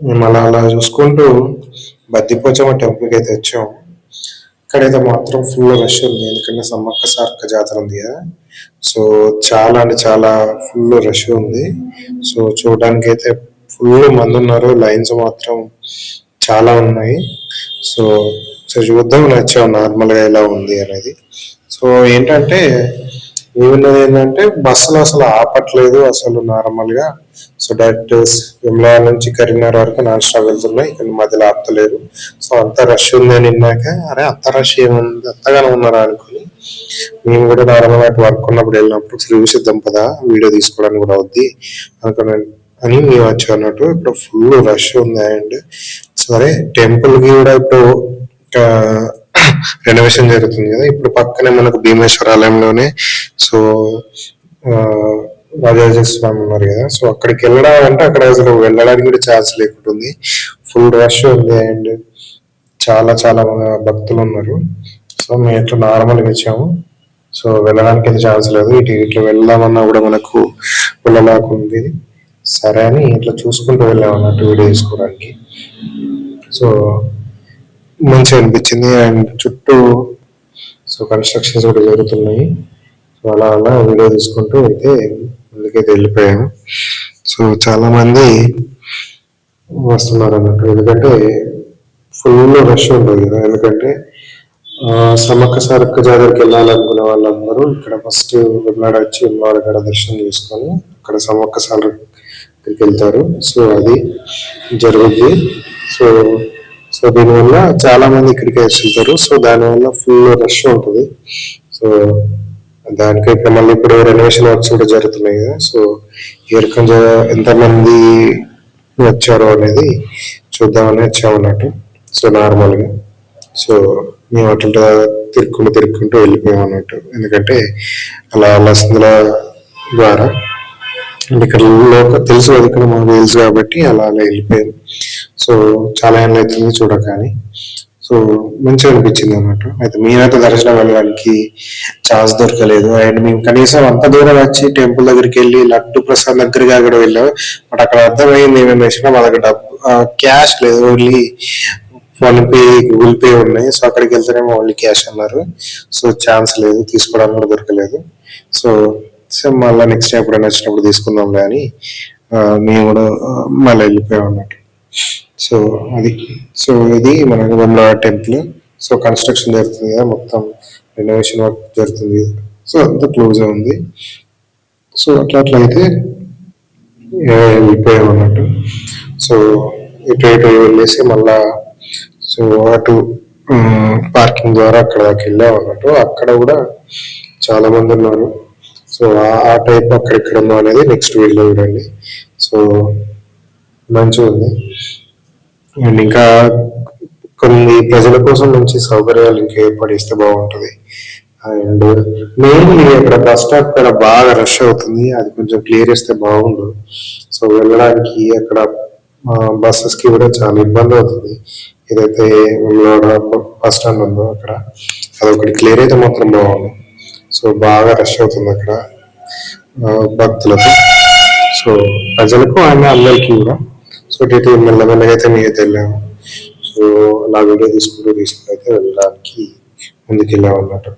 మేము అలా అలా చూసుకుంటూ బద్దిపోచమ్మ టెంపుల్కి అయితే వచ్చాం. ఇక్కడైతే మాత్రం ఫుల్ రష్ ఉంది. ఎందుకంటే సమ్మక్క సారక్క జాతర ఉంది కదా. సో చాలా అంటే చాలా ఫుల్ రష్ ఉంది. సో చూడడానికి అయితే ఫుల్ మంది ఉన్నారు. లైన్స్ మాత్రం చాలా ఉన్నాయి. సో సో చూద్దాం. నచ్చాం. నార్మల్గా ఎలా ఉంది అనేది. సో ఏంటంటే ఏమున్నది ఏంటంటే బస్సులు అసలు ఆపట్లేదు అసలు నార్మల్గా సో డైరెక్ట్ విమలా నుంచి కరీంనగర్ వరకు నాన్ స్టాప్ వెళ్తున్నాయి ఇక్కడ మధ్యలో ఆపుతలేరు సో అంత రష్ ఉంది అని అరే అంత రష్ ఏముంది అంతగానే ఉన్నారా అనుకుని మేము కూడా నార్మల్ అటు వర్క్ ఉన్నప్పుడు వెళ్ళినప్పుడు చూసి పదా వీడియో తీసుకోవడానికి కూడా అవుద్ది అనుకున్నాను. అని మేము వచ్చాం అన్నట్టు ఇప్పుడు ఫుల్ రష్ ఉంది అండ్ సరే టెంపుల్కి కూడా ఇప్పుడు రెనోవేషన్ జరుగుతుంది కదా. ఇప్పుడు పక్కనే మనకు భీమేశ్వర ఆలయంలోనే సో రాజరాజ స్వామి ఉన్నారు కదా. సో అక్కడికి వెళ్ళడం అంటే అక్కడ అసలు వెళ్ళడానికి కూడా ఛాన్స్ లేకుంటుంది. ఫుల్ రష్ ఉంది అండ్ చాలా చాలా భక్తులు ఉన్నారు. సో మేము ఇట్లా నార్మల్గా వచ్చాము సో వెళ్ళడానికి అయితే ఛాన్స్ లేదు. ఇటు ఇట్లా వెళ్దామన్నా కూడా మనకు వెళ్ళలేకుంది సరే అని ఇట్లా చూసుకుంటూ వెళ్ళాము అన్నట్టు వీడియో తీసుకోవడానికి. సో మంచిగా అనిపించింది. అండ్ చుట్టూ సో కన్స్ట్రక్షన్స్ కూడా జరుగుతున్నాయి. సో అలా అలా వీడియో తీసుకుంటూ అయితే ముందుకైతే వెళ్ళిపోయాము సో చాలా మంది వస్తున్నారు అన్నట్టు. ఎందుకంటే ఫుల్ రష్ ఉంటుంది కదా. ఎందుకంటే సమ్మక్క సరక్క జాతరకి వెళ్ళాలనుకునే వాళ్ళందరూ ఇక్కడ ఫస్ట్ వెమ్లాడ వచ్చి వెమ్లాడ దర్శనం చేసుకొని అక్కడ సమ్మక్క సారక్కకి వెళ్తారు. సో అది జరుగుద్ది. సో సో దీనివల్ల చాలా మంది ఇక్కడికి వెళ్తారు సో దానివల్ల ఫుల్ రష్ ఉంటుంది. సో దానికి ఇప్పుడు మళ్ళీ ఇప్పుడు రెనోవేషన్ వర్క్స్ కూడా జరుగుతున్నాయి కదా. సో ఇయర్ కొంచెం ఎంతమంది వచ్చారో అనేది చూద్దామని వచ్చాము అన్నట్టు. సో నార్మల్గా సో మేము అట్లా తిరుక్కుంటూ తిరుక్కుంటూ వెళ్ళిపోయాం అన్నట్టు. ఎందుకంటే అలా లసందుల ద్వారా. అంటే ఇక్కడ లోక తెలుసు కదా ఇక్కడ మాకు తెలుసు కాబట్టి అలా అలా వెళ్ళిపోయాం. సో చాలా ఏళ్ళు అవుతుంది చూడకాని సో మంచిగా అనిపించింది అన్నట్టు అయితే మేమైతే దర్శనం వెళ్ళడానికి ఛాన్స్ దొరకలేదు. అండ్ మేము కనీసం అంత దూరం వచ్చి టెంపుల్ దగ్గరికి వెళ్ళి లడ్డు ప్రసాద్ దగ్గరగా కూడా వెళ్ళాం బట్ అక్కడ అర్థమైంది ఏమేమి వేసినా మా దగ్గర డబ్బు క్యాష్ లేదు. ఓన్లీ ఫోన్పే గూగుల్ పే ఉన్నాయి. సో అక్కడికి వెళ్తేనేమో ఓన్లీ క్యాష్ అన్నారు. సో ఛాన్స్ లేదు. తీసుకోవడానికి కూడా దొరకలేదు. సో సో మళ్ళీ నెక్స్ట్ టైం ఎప్పుడైనా వచ్చినప్పుడు తీసుకుందాం కానీ మేము కూడా మళ్ళీ వెళ్ళిపోయాం అన్నట్టు సో అది సో ఇది మన వెమ్లవాడ టెంపుల్. సో కన్స్ట్రక్షన్ జరుగుతుంది కదా మొత్తం రెనోవేషన్ వర్క్ జరుగుతుంది. సో అంతా క్లోజ్ ఉంది. సో అట్లా అట్లా అయితే వెళ్ళిపోయాం అన్నట్టు. సో ఇటు ఇటు వెళ్ళేసి మళ్ళా సో అటు పార్కింగ్ ద్వారా అక్కడ దాకా వెళ్ళాం అన్నట్టు. అక్కడ కూడా చాలా మంది ఉన్నారు. సో ఆ టైప్ అక్కడెక్కడ ఉందో అనేది నెక్స్ట్ వీడియో చూడండి. సో మంచిగా ఉంది అండ్ ఇంకా కొన్ని ప్రజల కోసం మంచి సౌకర్యాలు ఇంకా ఏర్పడిస్తే బాగుంటుంది. అండ్ మెయిన్లీ అక్కడ బస్ స్టాప్ ఇక్కడ బాగా రష్ అవుతుంది. అది కొంచెం క్లియర్ చేస్తే బాగుండు. సో వెళ్ళడానికి అక్కడ బస్సెస్కి కూడా చాలా ఇబ్బంది అవుతుంది. ఏదైతే బస్ స్టాండ్ ఉందో అక్కడ అది ఒకటి క్లియర్ అయితే మాత్రం బాగుండు సో బాగా రష్ అవుతుంది అక్కడ భక్తులకు. సో ప్రజలకు అండ్ అందరికీ కూడా. సో ఇటు మెల్లమెల్లగా అయితే అయితే వెళ్ళాము. సో అలా వీడియో తీసుకుంటూ తీసుకుంటూ అయితే వెళ్ళడానికి ముందుకు వెళ్ళాము అన్నట్టు